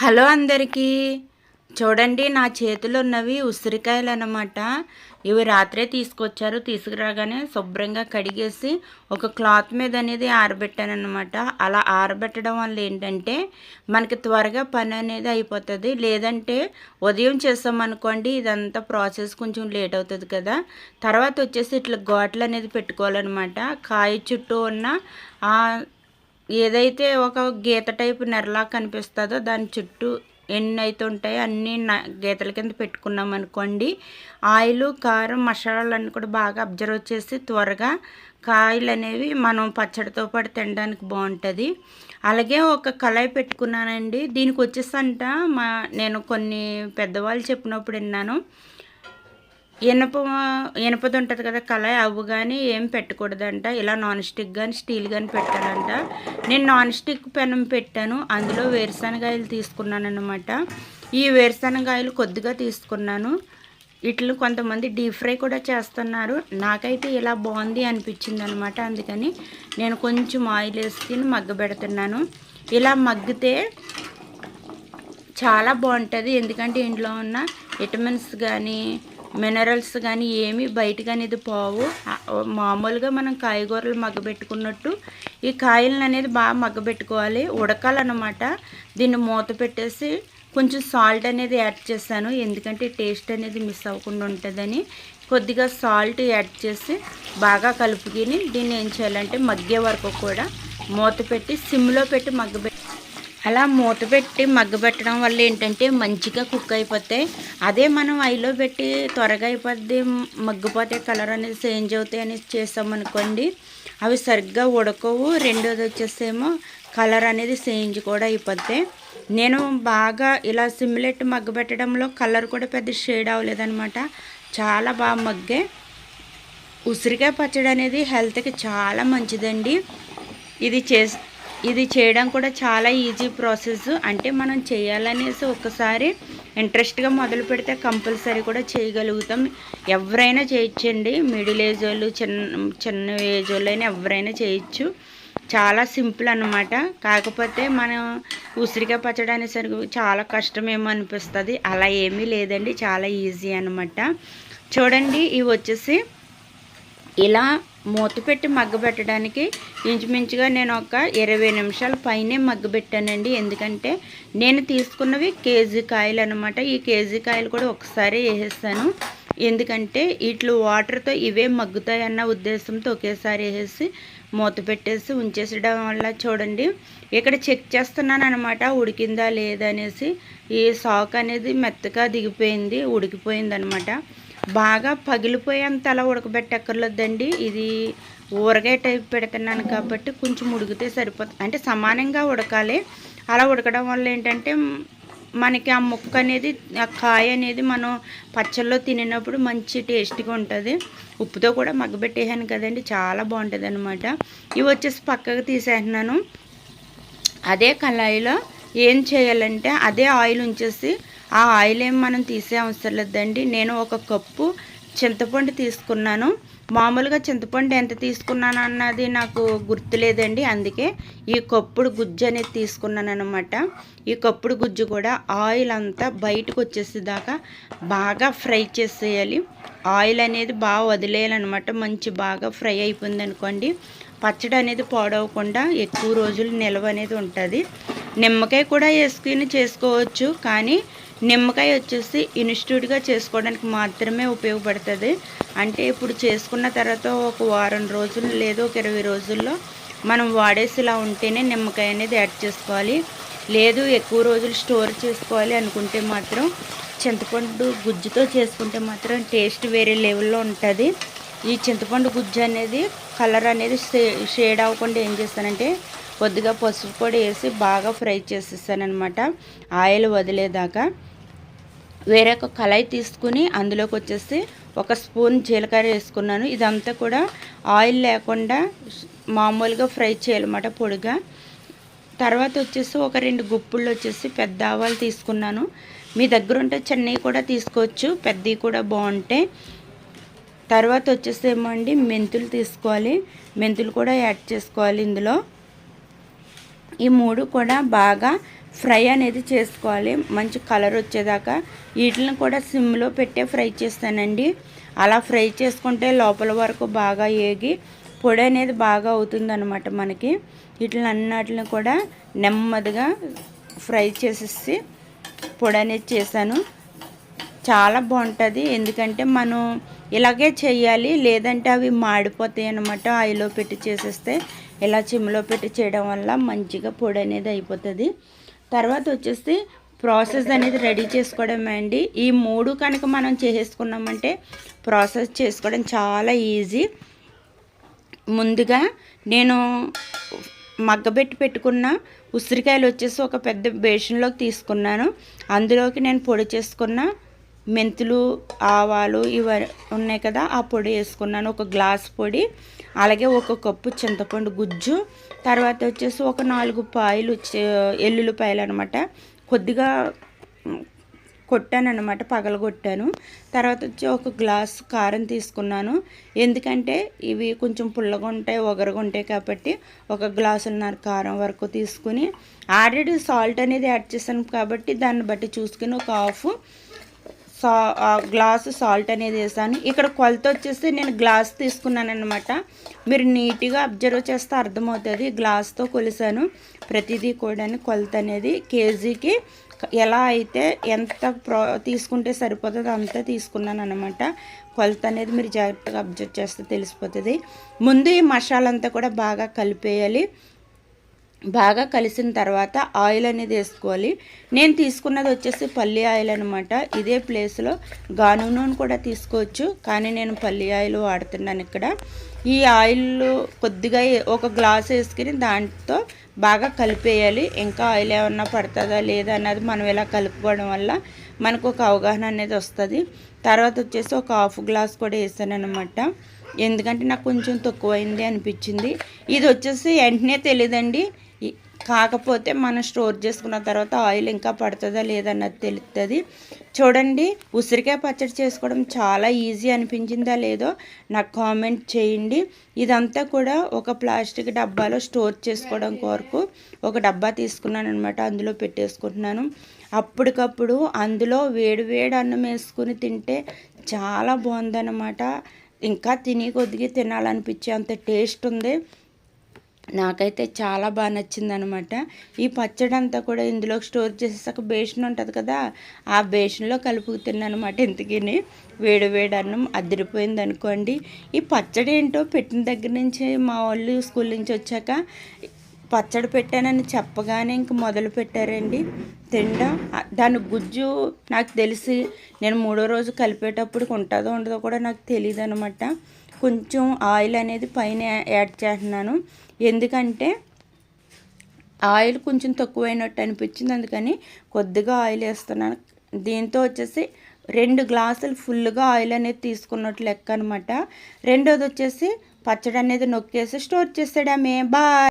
Hello అందరికీ. చూడండి నా చేతిలో ఉన్నవి ఉసిరికాయలు అన్నమాట ఇవి రాత్రే తీసుకొచ్చారు తీసుకురాగానే శుభ్రంగా కడిగేసి ఒక క్లాత్ మీద అనేది ఆరబెట్టాను అనమాట అలా ఆరబెట్టడం వల్ల ఏంటంటే మనకి త్వరగా పని అనేది అయిపోతుంది. లేదంటే ఉదయం చేస్తామనుకోండి ఇదంతా ప్రాసెస్ కొంచెం లేట్ అవుతుంది కదా. తర్వాత వచ్చేసి ఇట్లా ఘాట్లు అనేది పెట్టుకోవాలన్నమాట. కాయ చుట్టూ ఉన్న ఏదైతే ఒక గీత టైపు నెరలా కనిపిస్తుందో దాని చుట్టూ ఎన్ని అయితే ఉంటాయో అన్ని గీతల కింద పెట్టుకున్నాం అనుకోండి ఆయిల్ కారం మసాలాలు అన్నీ కూడా బాగా అబ్జర్వ్ చేసి త్వరగా కాయలు అనేవి మనం పచ్చడితో పాటు తినడానికి బాగుంటుంది. అలాగే ఒక కళాయి పెట్టుకున్నానండి. దీనికి వచ్చేసంట మా నేను కొన్ని పెద్దవాళ్ళు చెప్పినప్పుడు విన్నాను. ఇనప ఇనపది ఉంటుంది కదా కళాయి అవ్వు కానీ ఏం పెట్టకూడదంట. ఇలా నాన్ స్టిక్ కానీ స్టీల్ కానీ పెట్టాలంట. నేను నాన్ స్టిక్ పెనం పెట్టాను. అందులో వేరుశనగాయలు తీసుకున్నాను అనమాట ఈ వేరుశనగాయలు కొద్దిగా తీసుకున్నాను. ఇట్లు కొంతమంది డీప్ ఫ్రై కూడా చేస్తున్నారు. నాకైతే ఇలా బాగుంది అనిపించింది అనమాట అందుకని నేను కొంచెం ఆయిల్ వేసుకుని మగ్గ పెడుతున్నాను. ఇలా మగ్గితే చాలా బాగుంటుంది. ఎందుకంటే ఇంట్లో ఉన్న విటమిన్స్ కానీ మినరల్స్ కానీ ఏమి బయటకు అనేది పోవు. మామూలుగా మనం కాయగూరలు మగ్గబెట్టుకున్నట్టు ఈ కాయలను అనేది బాగా మగ్గబెట్టుకోవాలి. ఉడకాలన్నమాట. దీన్ని మూత పెట్టేసి కొంచెం సాల్ట్ అనేది యాడ్ చేశాను. ఎందుకంటే టేస్ట్ అనేది మిస్ అవ్వకుండా ఉంటుందని. కొద్దిగా సాల్ట్ యాడ్ చేసి బాగా కలుపుకొని దీన్ని ఏం చేయాలంటే మగ్గే వరకు కూడా మూత పెట్టి సిమ్లో పెట్టి మగ్గబెట్టి అలా మూత పెట్టి మగ్గబెట్టడం వల్ల ఏంటంటే మంచిగా కుక్ అయిపోతాయి. అదే మనం ఐలో పెట్టి త్వరగా అయిపోద్ది మగ్గిపోతే కలర్ అనేది చేంజ్ అవుతాయి అని చేసామనుకోండి అవి సరిగ్గా ఉడకవు రెండోది వచ్చేసేమో కలర్ అనేది చేంజ్ కూడా అయిపోతాయి నేను బాగా ఇలా సిమ్లెట్ మగ్గబెట్టడంలో కలర్ కూడా పెద్ద షేడ్ అవ్వలేదనమాట చాలా బాగా మగ్గే ఉసిరికాయ పచ్చడి అనేది హెల్త్కి చాలా మంచిదండి. ఇది చేసి ఇది చేయడం కూడా చాలా ఈజీ ప్రాసెస్ అంటే మనం చేయాలనేసి ఒకసారి ఇంట్రెస్ట్గా మొదలు పెడితే కంపల్సరీ కూడా చేయగలుగుతాం. ఎవరైనా చేయొచ్చండి. మిడిల్ ఏజ్ వాళ్ళు చిన్న చిన్న ఏజ్ వాళ్ళు అయినా ఎవరైనా చేయొచ్చు. చాలా సింపుల్ అనమాట కాకపోతే మనం ఉసిరిగా పచ్చడి అనేసరికి చాలా కష్టమేమో అనిపిస్తుంది. అలా ఏమీ లేదండి. చాలా ఈజీ అనమాట చూడండి ఇవి వచ్చేసి ఇలా మూత పెట్టి మగ్గబెట్టడానికి ఇంచుమించుగా నేను ఒక ఇరవై నిమిషాల పైనే మగ్గబెట్టానండి ఎందుకంటే నేను తీసుకున్నవి కేజీ కాయలు అనమాట ఈ కేజీ కాయలు కూడా ఒకసారి వేసేస్తాను. ఎందుకంటే ఇట్లు వాటర్తో ఇవే మగ్గుతాయన్న ఉద్దేశంతో ఒకేసారి వేసేసి మూత పెట్టేసి ఉంచేసడం వల్ల చూడండి ఇక్కడ చెక్ చేస్తున్నాను అనమాట ఉడికిందా లేదనేసి ఈ సాక్ అనేది మెత్తగా దిగిపోయింది ఉడికిపోయింది అనమాట బాగా పగిలిపోయేంత అలా ఉడకబెట్టక్కర్లేదండి. ఇది ఊరగాయ టైప్ పెడుతున్నాను కాబట్టి కొంచెం ఉడికితే సరిపోతుంది అంటే సమానంగా ఉడకాలి. అలా ఉడకడం వల్ల ఏంటంటే మనకి ఆ ముక్క అనేది ఆ కాయ అనేది మనం పచ్చళ్ళలో తినేటప్పుడు మంచి టేస్ట్గా ఉంటుంది. ఉప్పుతో కూడా మగ్గబెట్టేసాను కదండి చాలా బాగుంటుంది అనమాట ఇవి వచ్చేసి పక్కకు తీసేస్తున్నాను. అదే కళాయిలో ఏం చేయాలంటే అదే ఆయిల్ ఉంచేసి ఆ ఆయిల్ ఏం మనం తీసే అవసరం లేదండి. నేను ఒక కప్పు చింతపండు తీసుకున్నాను. మామూలుగా చింతపండు ఎంత తీసుకున్నాను అన్నది నాకు గుర్తులేదండి. అందుకే ఈ కప్పుడు గుజ్జు అనేది తీసుకున్నాను అనమాట ఈ కప్పుడు గుజ్జు కూడా ఆయిల్ అంతా బయటకు వచ్చేసేదాకా బాగా ఫ్రై చేసేయాలి. ఆయిల్ అనేది బాగా వదిలేయాలన్నమాట. మంచి బాగా ఫ్రై అయిపోయింది అనుకోండి. పచ్చడి అనేది పాడవకుండా ఎక్కువ రోజులు నిల్వ అనేది ఉంటుంది. నిమ్మకాయ కూడా వేసుకుని చేసుకోవచ్చు. కానీ నిమ్మకాయ వచ్చేసి ఇన్స్టిట్యూట్గా చేసుకోవడానికి మాత్రమే ఉపయోగపడుతుంది. అంటే ఇప్పుడు చేసుకున్న తర్వాత ఒక వారం రోజులు లేదా ఒక ఇరవై రోజుల్లో మనం వాడేసిలా ఉంటేనే నిమ్మకాయ అనేది యాడ్ చేసుకోవాలి. లేదు ఎక్కువ రోజులు స్టోర్ చేసుకోవాలి అనుకుంటే మాత్రం చింతపండు గుజ్జుతో చేసుకుంటే మాత్రం టేస్ట్ వేరే లెవెల్లో ఉంటుంది. ఈ చింతపండు గుజ్జు అనేది కలర్ అనేది షేడ్ అవ్వకుండా ఏం చేస్తానంటే కొద్దిగా పసుపు కూడా వేసి బాగా ఫ్రై చేసేసానమాట ఆయిల్ వదిలేదాకా. వేరే ఒక కళాయి తీసుకుని అందులోకి వచ్చేసి ఒక స్పూన్ జీలకర్ర వేసుకున్నాను. ఇదంతా కూడా ఆయిల్ లేకుండా మామూలుగా ఫ్రై చేయాలన్నమాట పొడిగా. తర్వాత వచ్చేసి ఒక రెండు గుప్పుళ్ళు వచ్చేసి పెద్ద ఆవాలు తీసుకున్నాను. మీ దగ్గర ఉంటే చెన్నై కూడా తీసుకోవచ్చు పెద్దవి కూడా బాగుంటాయి తర్వాత వచ్చేసేమో అండి మెంతులు తీసుకోవాలి. మెంతులు కూడా యాడ్ చేసుకోవాలి ఇందులో. ఈ మూడు కూడా బాగా ఫ్రై అనేది చేసుకోవాలి. మంచి కలర్ వచ్చేదాకా. వీటిని కూడా సిమ్లో పెట్టే ఫ్రై చేస్తానండి. అలా ఫ్రై చేసుకుంటే లోపల వరకు బాగా ఏగి పొడి అనేది బాగా అవుతుందన్నమాట మనకి. వీటిని అన్నిటిని కూడా నెమ్మదిగా ఫ్రై చేసేసి పొడి అనేది చేశాను. చాలా బాగుంటుంది. ఎందుకంటే మనం ఇలాగే చేయాలి. లేదంటే అవి మాడిపోతాయి అన్నమాట. ఆయిల్లో పెట్టి చేసేస్తే ఇలా చిమ్లో పెట్టి చేయడం వల్ల మంచిగా పొడి అనేది అయిపోతుంది. తర్వాత వచ్చేసి ప్రాసెస్ అనేది రెడీ చేసుకోవడమే అండి. ఈ మూడు కనుక మనం చేసేసుకున్నామంటే ప్రాసెస్ చేసుకోవడం చాలా ఈజీ. ముందుగా నేను మగ్గబెట్టి పెట్టుకున్న ఉసిరికాయలు వచ్చేసి ఒక పెద్ద బేషన్లోకి తీసుకున్నాను. అందులోకి నేను పొడి చేసుకున్న మెంతులు ఆవాలు ఇవి ఉన్నాయి కదా ఆ పొడి వేసుకున్నాను. ఒక గ్లాస్ పొడి అలాగే ఒక కప్పు చింతపండు గుజ్జు తర్వాత వచ్చేసి ఒక నాలుగు పాయలు ఎల్లుల్లిపాయలు అనమాట కొద్దిగా కొట్టాను అనమాట పగలగొట్టాను. తర్వాత వచ్చి ఒక గ్లాస్ కారం తీసుకున్నాను. ఎందుకంటే ఇవి కొంచెం పుల్లగా ఉంటాయి ఒగరగా ఉంటాయి కాబట్టి ఒక గ్లాసున్నర కారం వరకు తీసుకుని ఆల్రెడీ సాల్ట్ అనేది యాడ్ చేశాను కాబట్టి దాన్ని బట్టి చూసుకుని ఒక హాఫ్ సా గ్లాసు సాల్ట్ అనేది వేసాను. ఇక్కడ కొలత వచ్చేసి నేను గ్లాస్ తీసుకున్నాను అనమాట మీరు నీట్గా అబ్జర్వ్ చేస్తే అర్థమవుతుంది. గ్లాస్తో కొలిసాను. ప్రతిదీ కూడా కొలత అనేది కేజీకి ఎలా అయితే ఎంత ప్రో తీసుకుంటే సరిపోతుందో అంతా తీసుకున్నాను అనమాట కొలత అనేది మీరు జాగ్రత్తగా అబ్జర్వ్ చేస్తే తెలిసిపోతుంది. ముందు ఈ మసాలంతా కూడా బాగా కలిపేయాలి. బాగా కలిసిన తర్వాత ఆయిల్ అనేది వేసుకోవాలి. నేను తీసుకున్నది వచ్చేసి పల్లి ఆయిల్ అనమాట ఇదే ప్లేస్లో గాను నూనె కూడా తీసుకోవచ్చు. కానీ నేను పల్లి ఆయిల్ వాడుతున్నాను ఇక్కడ. ఈ ఆయిల్ కొద్దిగా ఒక గ్లాస్ వేసుకుని దాంతో బాగా కలిపేయాలి. ఇంకా ఆయిల్ ఏమన్నా పడుతుందా లేదా అన్నది మనం ఇలా కలుపుకోవడం వల్ల మనకు ఒక అవగాహన అనేది వస్తుంది. తర్వాత వచ్చేసి ఒక హాఫ్ గ్లాస్ కూడా వేసాను అనమాట ఎందుకంటే నాకు కొంచెం తక్కువైంది అనిపించింది. ఇది వచ్చేసి వెంటనే తెలియదండి. కాకపోతే మనం స్టోర్ చేసుకున్న తర్వాత ఆయిల్ ఇంకా పడుతుందా లేదన్నది తెలుస్తుంది చూడండి ఉసిరికాయ పచ్చడి చేసుకోవడం చాలా ఈజీ అనిపించిందా లేదో నాకు కామెంట్ చేయండి. ఇదంతా కూడా ఒక ప్లాస్టిక్ డబ్బాలో స్టోర్ చేసుకోవడం కొరకు ఒక డబ్బా తీసుకున్నాను అనమాట అందులో పెట్టేసుకుంటున్నాను. అప్పటికప్పుడు అందులో వేడి వేడి అన్నం వేసుకుని తింటే చాలా బాగుందన్నమాట. ఇంకా తిని కొద్దిగా తినాలనిపించే అంత టేస్ట్ ఉంది. నాకైతే చాలా బాగా నచ్చింది అనమాట ఈ పచ్చడి అంతా కూడా ఇందులో స్టోర్ చేసేసాక బేషన్ ఉంటుంది కదా ఆ బేషన్లో కలుపుకు తిన్నానమాట ఇంతకిని. వేడి వేడి అన్నం అదిరిపోయింది అనుకోండి. ఈ పచ్చడి ఏంటో పెట్టిన దగ్గర నుంచి మా వాళ్ళు స్కూల్ నుంచి వచ్చాక పచ్చడి పెట్టానని చెప్పగానే ఇంక మొదలు పెట్టారండి. తిండా. దాని గుజ్జు నాకు తెలిసి నేను మూడో రోజు కలిపేటప్పుడు ఉంటుందో ఉండదో కూడా నాకు తెలియదు అనమాట కొంచెం ఆయిల్ అనేది పైన యాడ్ చేస్తున్నాను. ఎందుకంటే ఆయిల్ కొంచెం తక్కువైనట్టు అనిపించింది. అందుకని కొద్దిగా ఆయిల్ వేస్తున్నాను. దీంతో వచ్చేసి రెండు గ్లాసులు ఫుల్గా ఆయిల్ అనేది తీసుకున్నట్టు లెక్క అనమాట రెండోది వచ్చేసి పచ్చడి అనేది నొక్కేసి స్టోర్ చేసాడమే బాయ్!